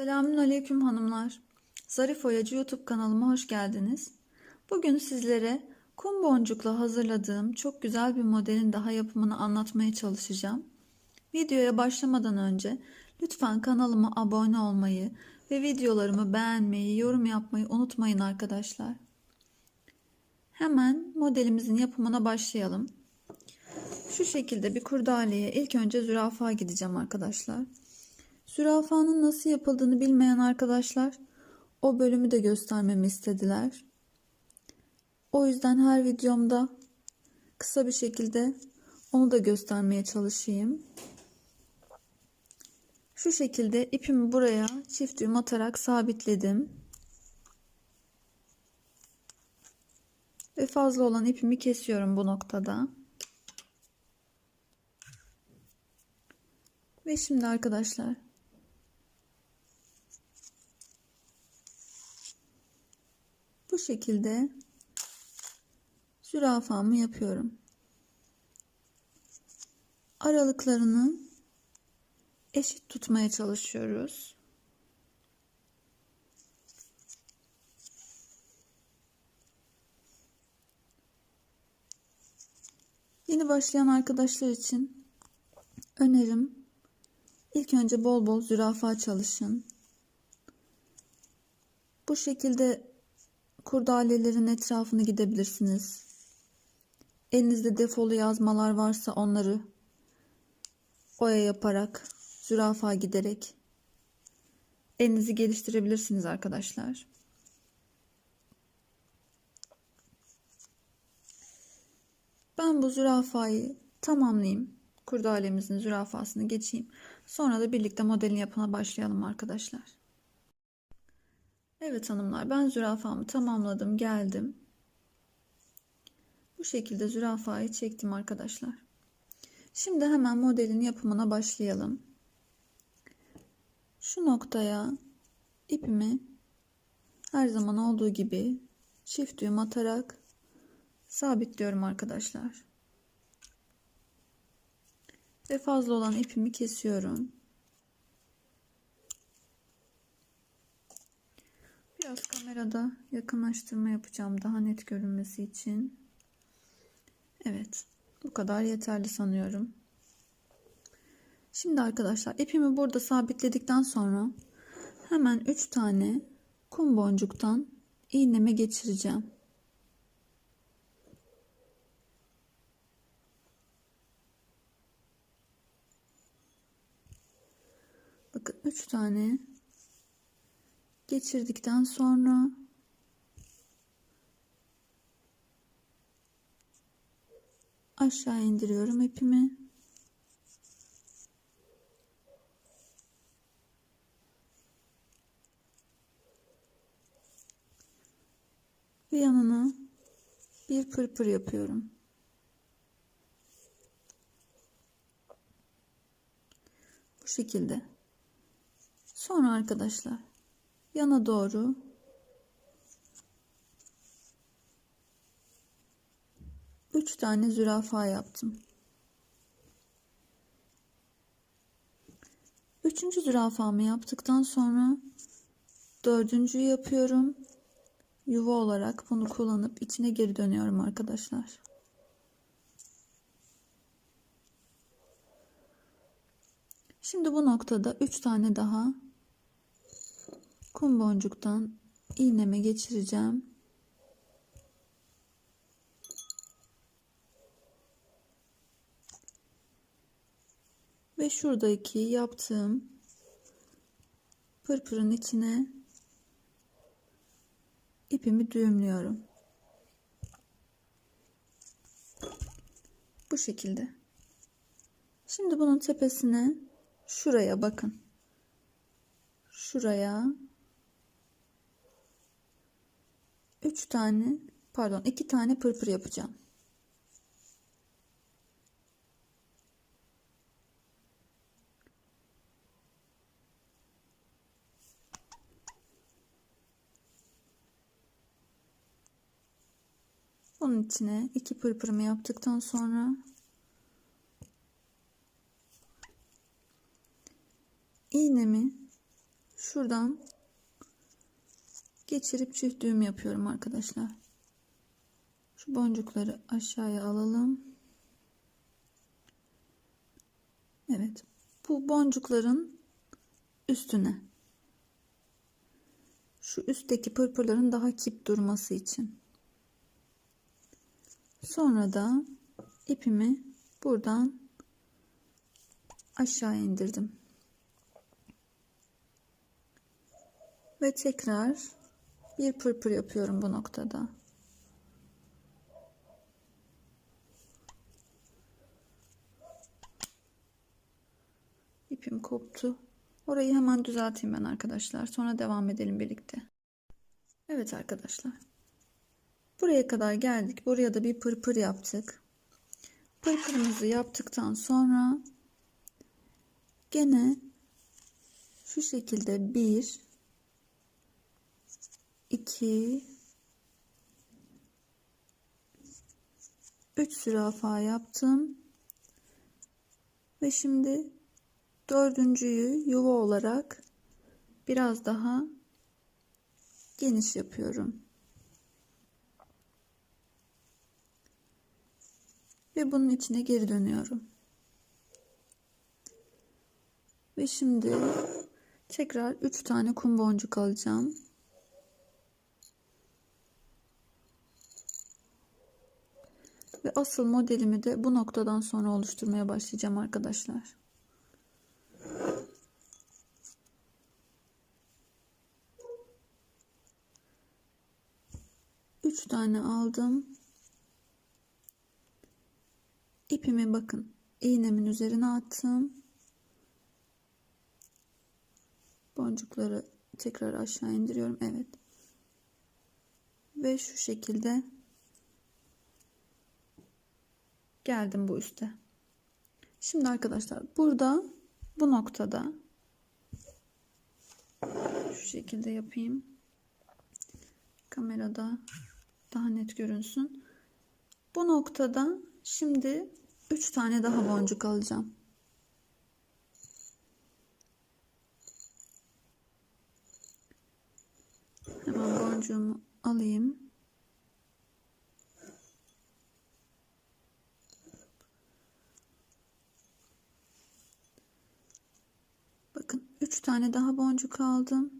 Selamünaleyküm hanımlar. Zarif Oyacı YouTube kanalıma hoş geldiniz. Bugün sizlere kum boncukla hazırladığım çok güzel bir modelin daha yapımını anlatmaya çalışacağım. Videoya başlamadan önce lütfen kanalıma abone olmayı ve videolarımı beğenmeyi, yorum yapmayı unutmayın arkadaşlar. Hemen modelimizin yapımına başlayalım. Şu şekilde bir kurdaleye ilk önce zürafa gideceğim arkadaşlar. Zürafanın nasıl yapıldığını bilmeyen arkadaşlar o bölümü de göstermemi istediler. O yüzden her videomda kısa bir şekilde onu da göstermeye çalışayım. Şu şekilde ipimi buraya çift düğüm atarak sabitledim. Ve fazla olan ipimi kesiyorum bu noktada. Ve şimdi arkadaşlar şekilde zürafamı yapıyorum. Aralıklarını eşit tutmaya çalışıyoruz. Yeni başlayan arkadaşlar için önerim ilk önce bol bol zürafa çalışın. Bu şekilde kurdalelerin etrafını gidebilirsiniz. Elinizde defolu yazmalar varsa onları oya yaparak, zürafa giderek elinizi geliştirebilirsiniz arkadaşlar. Ben bu zürafayı tamamlayayım. Kurdalemizin zürafasını geçeyim. Sonra da birlikte modelin yapına başlayalım arkadaşlar. Evet hanımlar ben zürafamı tamamladım geldim. Bu şekilde zürafayı çektim arkadaşlar. Şimdi hemen modelin yapımına başlayalım. Şu noktaya ipimi her zaman olduğu gibi çift düğüm atarak sabitliyorum arkadaşlar. Ve fazla olan ipimi kesiyorum. Biraz kamerada yakınlaştırma yapacağım daha net görünmesi için. Evet. Bu kadar yeterli sanıyorum. Şimdi arkadaşlar ipimi burada sabitledikten sonra hemen 3 tane kum boncuktan iğneme geçireceğim. Bakın 3 tane geçirdikten sonra aşağı indiriyorum ipimi. Ve yanına bir pırpır yapıyorum. Bu şekilde. Sonra arkadaşlar yana doğru üç tane zürafa yaptım. Üçüncü zürafamı yaptıktan sonra dördüncüyü yapıyorum. Yuva olarak bunu kullanıp içine geri dönüyorum arkadaşlar. Şimdi bu noktada üç tane daha kum boncuktan iğneme geçireceğim. Ve şuradaki yaptığım pırpırın içine ipimi düğümlüyorum. Bu şekilde. Şimdi bunun tepesine şuraya bakın. Şuraya 3 tane pardon 2 tane pırpır yapacağım. Onun içine iki pırpırımı yaptıktan sonra iğnemi şuradan geçirip çift düğüm yapıyorum arkadaşlar. Şu boncukları aşağıya alalım. Evet. Bu boncukların üstüne. Şu üstteki pırpırların daha kip durması için. Sonra da ipimi buradan aşağı indirdim. Ve tekrar bir pırpır yapıyorum bu noktada. İpim koptu. Orayı hemen düzelteyim ben arkadaşlar. Sonra devam edelim birlikte. Evet arkadaşlar. Buraya kadar geldik. Buraya da bir pırpır yaptık. Pırpırımızı yaptıktan sonra gene şu şekilde bir 2 3 zürafa yaptım. Ve şimdi dördüncüyü yuva olarak biraz daha geniş yapıyorum. Ve bunun içine geri dönüyorum. Ve şimdi tekrar 3 tane kum boncuk alacağım. Ve asıl modelimi de bu noktadan sonra oluşturmaya başlayacağım arkadaşlar. Üç tane aldım. İpimi bakın iğnemin üzerine attım. Boncukları tekrar aşağı indiriyorum. Evet. Ve şu şekilde geldim bu üste. Şimdi arkadaşlar burada bu noktada şu şekilde yapayım. Kamerada daha net görünsün. Bu noktada şimdi 3 tane daha boncuk alacağım. Hemen boncuğumu alayım. Bakın 3 tane daha boncuk aldım.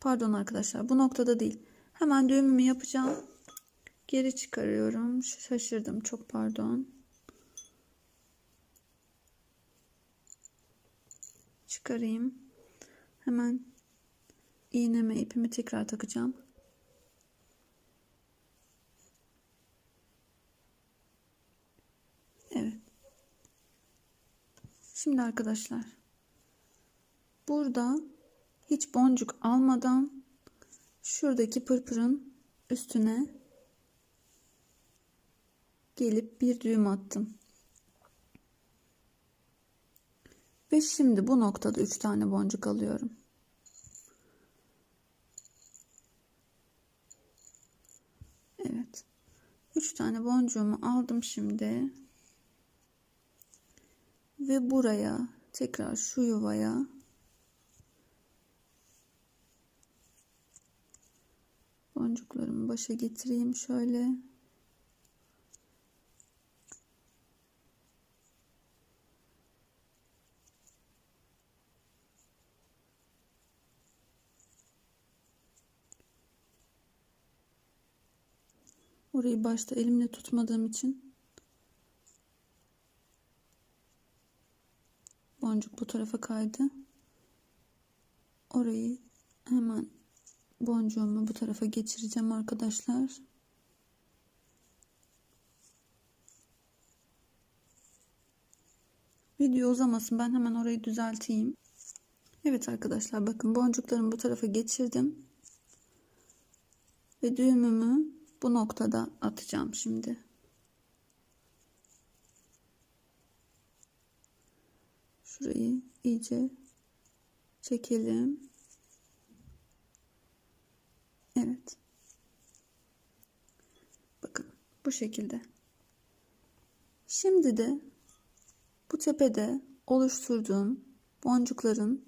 Pardon arkadaşlar bu noktada değil. Hemen düğümümü yapacağım. Geri çıkarıyorum. Şaşırdım çok pardon. Çıkarayım. Hemen iğneme ipimi tekrar takacağım. Evet. Şimdi arkadaşlar burada hiç boncuk almadan şuradaki pırpırın üstüne gelip bir düğüm attım. Ve şimdi bu noktada 3 tane boncuk alıyorum. Evet. 3 tane boncuğumu aldım şimdi. Ve buraya tekrar şu yuvaya boncuklarımı başa getireyim şöyle. Orayı başta elimle tutmadığım için boncuk bu tarafa kaydı. Orayı hemen boncuğumu bu tarafa geçireceğim arkadaşlar. Video uzamasın ben hemen orayı düzelteyim. Evet arkadaşlar bakın boncuklarımı bu tarafa geçirdim. Ve düğümümü bu noktada atacağım şimdi. Şurayı iyice çekelim. Evet. Bakın bu şekilde. Şimdi de bu tepede oluşturduğum boncukların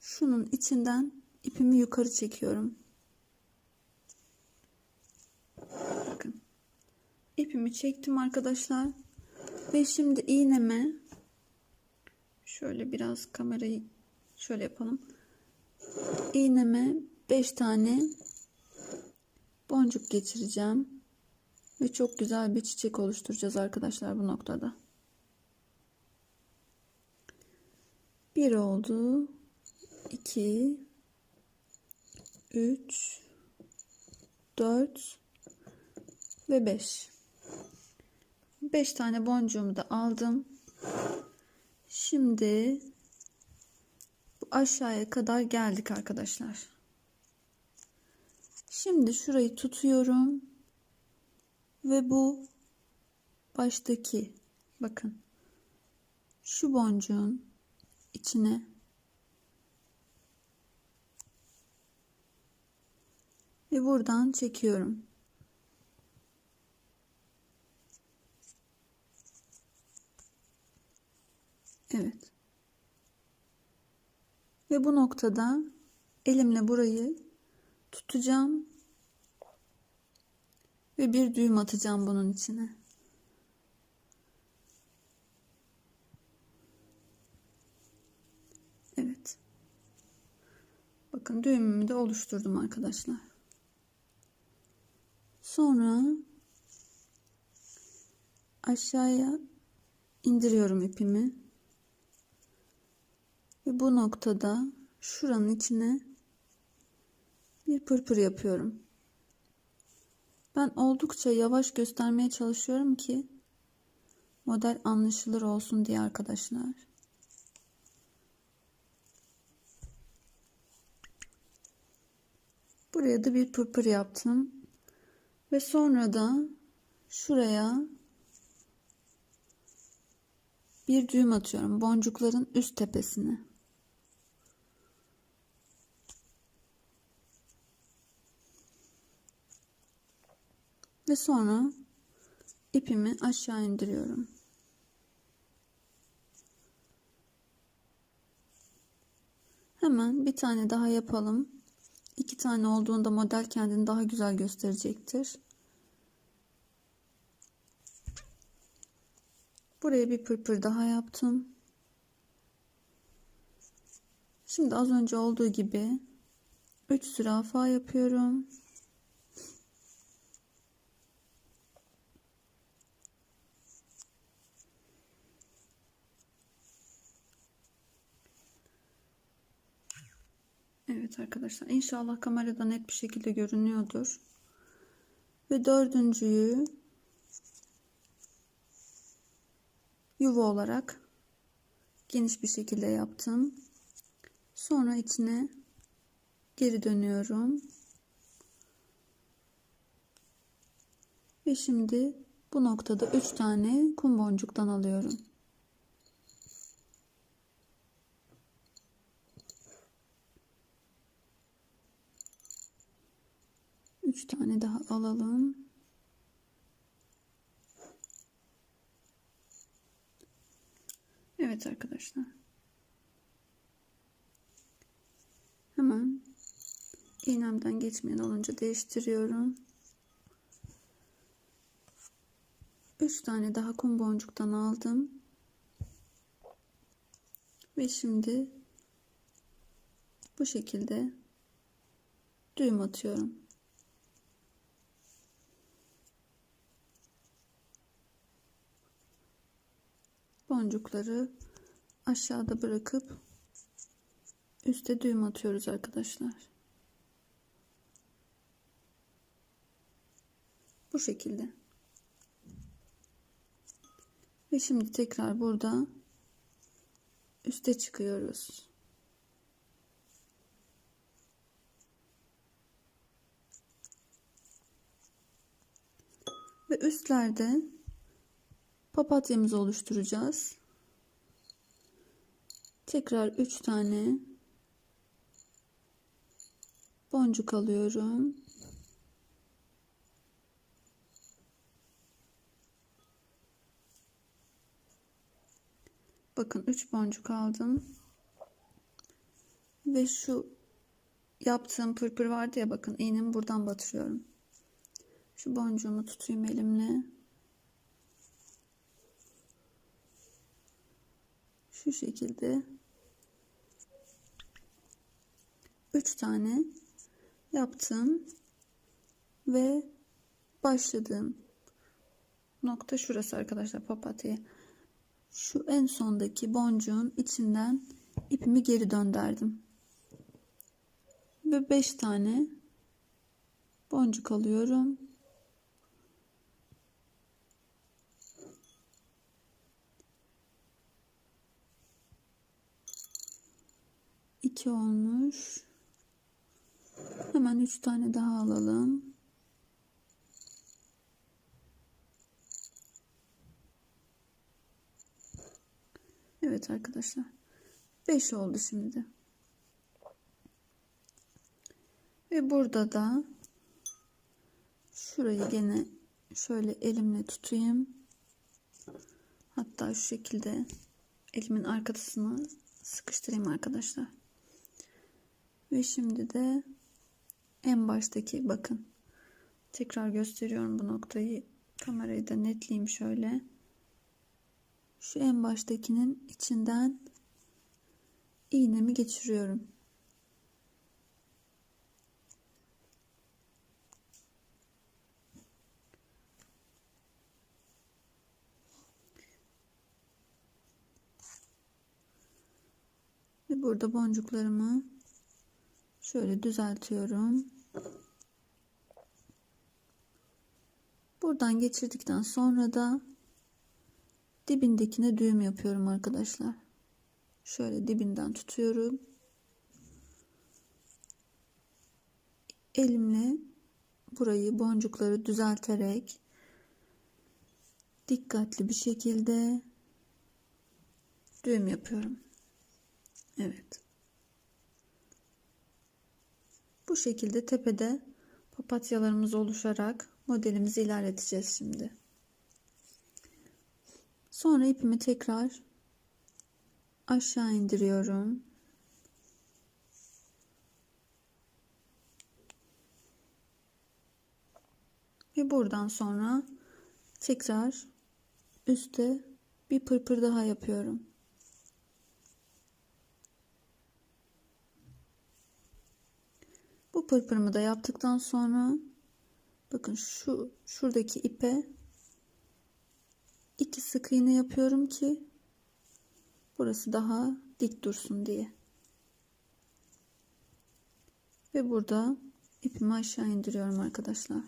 şunun içinden ipimi yukarı çekiyorum. Bakın. İpimi çektim arkadaşlar. Ve şimdi iğneme şöyle biraz kamerayı şöyle yapalım. İğneme 5 tane boncuk geçireceğim. Ve çok güzel bir çiçek oluşturacağız arkadaşlar bu noktada. Bir oldu. 2 3 4 ve 5 5 tane boncuğumu da aldım şimdi bu aşağıya kadar geldik arkadaşlar şimdi şurayı tutuyorum ve bu baştaki bakın şu boncuğun içine ve buradan çekiyorum. Evet. Ve bu noktada elimle burayı tutacağım ve bir düğüm atacağım bunun içine. Evet. Bakın düğümümü de oluşturdum arkadaşlar. Sonra aşağıya indiriyorum ipimi. Ve bu noktada şuranın içine bir pırpır yapıyorum. Ben oldukça yavaş göstermeye çalışıyorum ki model anlaşılır olsun diye arkadaşlar. Buraya da bir pırpır yaptım. Ve sonra da şuraya bir düğüm atıyorum boncukların üst tepesine. Ve sonra ipimi aşağı indiriyorum. Hemen bir tane daha yapalım. İki tane olduğunda model kendini daha güzel gösterecektir. Buraya bir pırpır daha yaptım. Şimdi az önce olduğu gibi 3 zürafa yapıyorum. Evet arkadaşlar inşallah kamerada net bir şekilde görünüyordur. Ve dördüncüyü yuva olarak geniş bir şekilde yaptım. Sonra içine geri dönüyorum. Ve şimdi bu noktada 3 tane kum boncuktan alıyorum. 3 tane daha alalım. Evet arkadaşlar. Hemen iğnemden geçmeyen olunca değiştiriyorum. 3 tane daha kum boncuktan aldım. Ve şimdi bu şekilde düğüm atıyorum. Boncukları aşağıda bırakıp üste düğüm atıyoruz arkadaşlar. Bu şekilde. Ve şimdi tekrar burada üste çıkıyoruz. Ve üstlerde papatyamızı oluşturacağız. Tekrar 3 tane boncuk alıyorum. bakın 3 boncuk aldım. Ve şu yaptığım pırpır vardı ya bakın iğnemi buradan batırıyorum. Şu boncuğumu tutayım elimle. Şu şekilde 3 tane yaptım ve başladığım nokta şurası arkadaşlar papatya. Şu en sondaki boncuğun içinden ipimi geri döndürdüm. Ve 5 tane boncuk alıyorum. İki olmuş. Hemen üç tane daha alalım. Evet arkadaşlar. 5 oldu şimdi. Ve burada da şurayı gene şöyle elimle tutayım. Hatta şu şekilde elimin arkasını sıkıştırayım arkadaşlar. Ve şimdi de en baştaki bakın. Tekrar gösteriyorum bu noktayı. Kamerayı da netleyeyim şöyle. Şu en baştakinin içinden iğnemi geçiriyorum. Ve burada boncuklarımı şöyle düzeltiyorum. Buradan geçirdikten sonra da dibindekine düğüm yapıyorum arkadaşlar. Şöyle dibinden tutuyorum. Elimle burayı boncukları düzelterek dikkatli bir şekilde düğüm yapıyorum. Evet. Bu şekilde tepede papatyalarımız oluşarak modelimizi ilerleteceğiz şimdi. Sonra ipimi tekrar aşağı indiriyorum. Ve buradan sonra tekrar üste bir pırpır daha yapıyorum. Pırpırımı da yaptıktan sonra bakın şu şuradaki ipe iki sık iğne yapıyorum ki burası daha dik dursun diye. Ve burada ipimi aşağı indiriyorum arkadaşlar.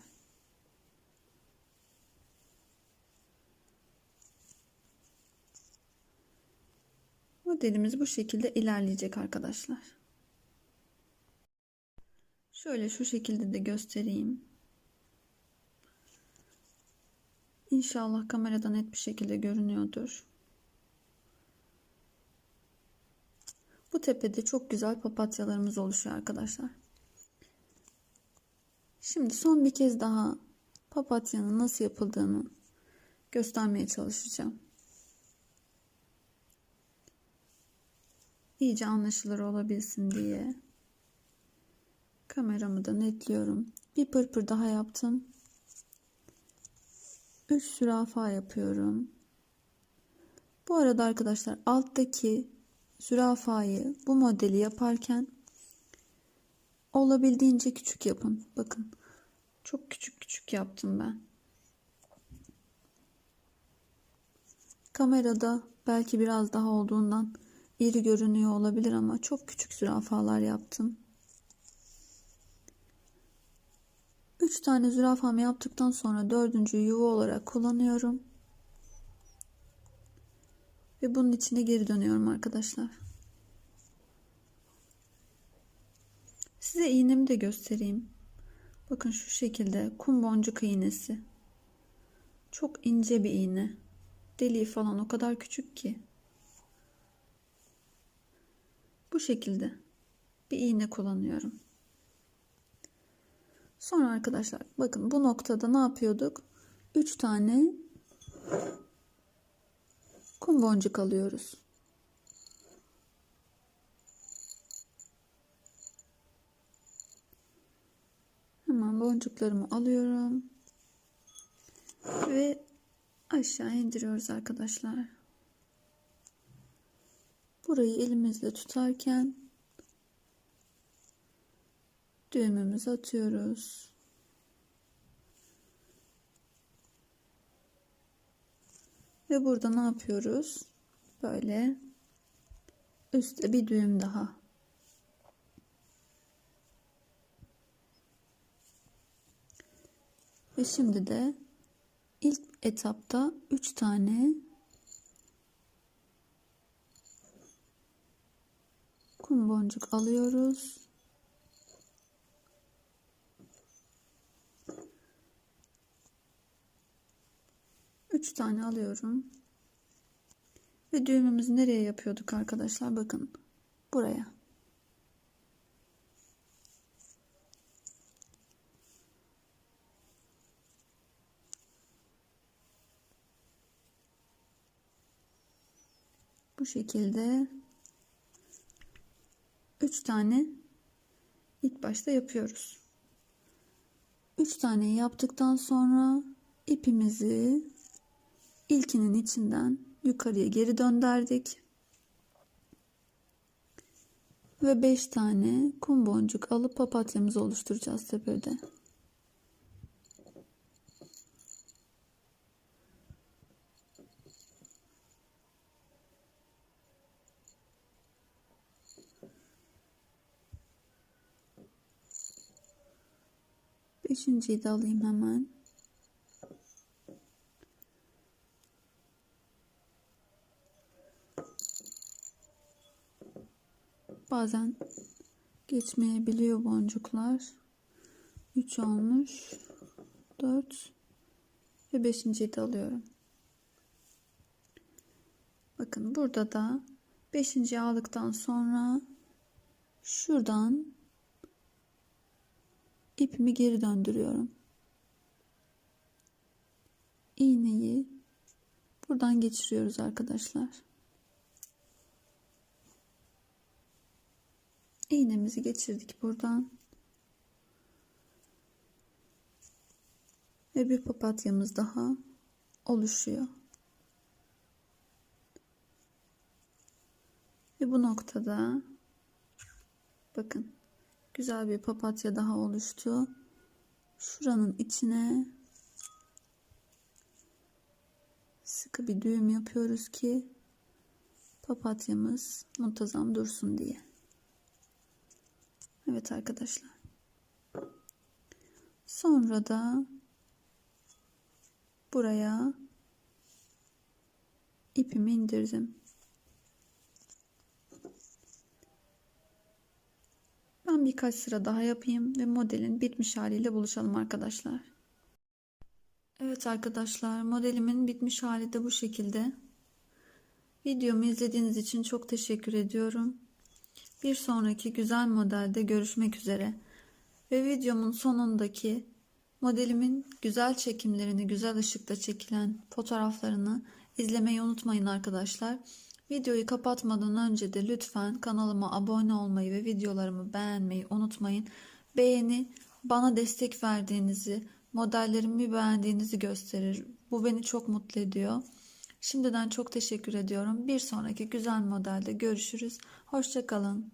Modelimiz bu şekilde ilerleyecek arkadaşlar. Şöyle şu şekilde de göstereyim. İnşallah kamerada net bir şekilde görünüyordur. Bu tepede çok güzel papatyalarımız oluşuyor arkadaşlar. Şimdi son bir kez daha papatyanın nasıl yapıldığını göstermeye çalışacağım. İyice anlaşılır olabilsin diye. Kameramı da netliyorum. Bir pırpır daha yaptım. 3 zürafa yapıyorum. Bu arada arkadaşlar alttaki zürafayı bu modeli yaparken olabildiğince küçük yapın. Bakın çok küçük küçük yaptım ben. Kamerada belki biraz daha olduğundan iri görünüyor olabilir ama çok küçük zürafalar yaptım. 3 tane zürafamı yaptıktan sonra dördüncü yuva olarak kullanıyorum. Ve bunun içine geri dönüyorum arkadaşlar. Size iğnemi de göstereyim. Bakın şu şekilde kum boncuk iğnesi. Çok ince bir iğne. Deliği falan o kadar küçük ki. Bu şekilde bir iğne kullanıyorum. Sonra arkadaşlar bakın bu noktada ne yapıyorduk? 3 tane kum boncuk alıyoruz. Hemen boncuklarımı alıyorum. Ve aşağı indiriyoruz arkadaşlar. Burayı elimizle tutarken düğümümüzü atıyoruz. Ve burada ne yapıyoruz? Böyle üstte bir düğüm daha. Ve şimdi de ilk etapta 3 tane kum boncuk alıyoruz. Üç tane alıyorum. Ve düğümümüzü nereye yapıyorduk arkadaşlar? Bakın buraya. Bu şekilde 3 tane ilk başta yapıyoruz. 3 tane yaptıktan sonra ipimizi ilkinin içinden yukarıya geri döndürdük. Ve 5 tane kum boncuk alıp papatyamızı oluşturacağız tepede. Beşinciyi de alayım hemen. Bazen geçmeyebiliyor boncuklar. 3 olmuş. 4 ve 5.yi de alıyorum. Bakın burada da 5. aldıktan sonra şuradan ipimi geri döndürüyorum. İğneyi buradan geçiriyoruz arkadaşlar. İğnemizi geçirdik buradan. Ve bir papatyamız daha oluşuyor. Ve bu noktada bakın güzel bir papatya daha oluştu. Şuranın içine sıkı bir düğüm yapıyoruz ki papatyamız muntazam dursun diye. Evet arkadaşlar. Sonra da buraya ipimi indirdim. Ben birkaç sıra daha yapayım ve modelin bitmiş haliyle buluşalım arkadaşlar. Evet arkadaşlar modelimin bitmiş hali de bu şekilde. Videomu izlediğiniz için çok teşekkür ediyorum. Bir sonraki güzel modelde görüşmek üzere. Ve videomun sonundaki modelimin güzel çekimlerini, güzel ışıkta çekilen fotoğraflarını izlemeyi unutmayın arkadaşlar. Videoyu kapatmadan önce de lütfen kanalıma abone olmayı ve videolarımı beğenmeyi unutmayın. Beğeni bana destek verdiğinizi, modellerimi beğendiğinizi gösterir. Bu beni çok mutlu ediyor. Şimdiden çok teşekkür ediyorum. Bir sonraki güzel modelde görüşürüz. Hoşçakalın.